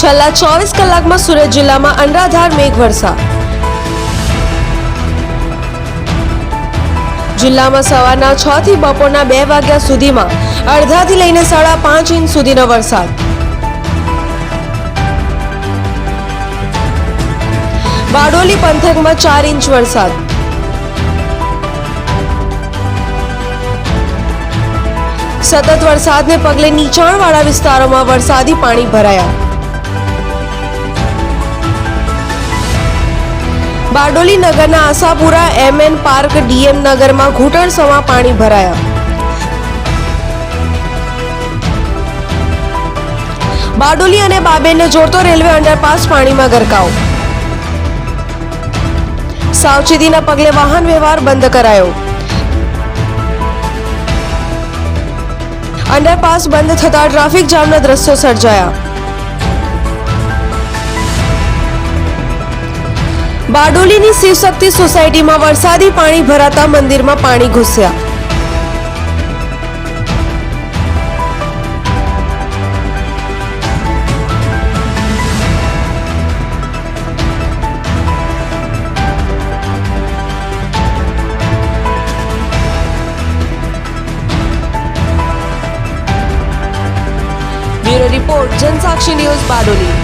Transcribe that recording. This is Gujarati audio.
છેલ્લા ચોવીસ કલાકમાં સુરત જિલ્લામાં અનરાધાર મેઘવર્ષા જિલ્લામાં સવારના છ થી બપોરના બે વાગ્યા સુધીમાં અડધાથી લઈને સાડા પાંચ ઇંચ સુધીનો વરસાદ. બારડોલી પંથકમાં ચાર ઇંચ વરસાદ. સતત વરસાદને પગલે નીચાણવાળા વિસ્તારોમાં વરસાદી પાણી ભરાયા. બારડોલી નગરના આશાપુરા એમએન પાર્ક ડીએમ નગરમાં ઘૂંટણસમાં પાણી ભરાયા. બારડોલી અને બાબેને જોડતો રેલવે અંડરપાસ પાણીમાં ગરકાવ. સાવચેતીના પગલે વાહન વ્યવહાર બંધ કરાયો. અંડરપાસ બંધ થતા ટ્રાફિક જામના દ્રશ્યો સર્જાયા. બારડોલીની શિવશક્તિ સોસાયટીમાં વરસાદી પાણી ભરાતા મંદિરમાં પાણી ઘૂસ્યા. Bureau report Jansakshi news Bardoli.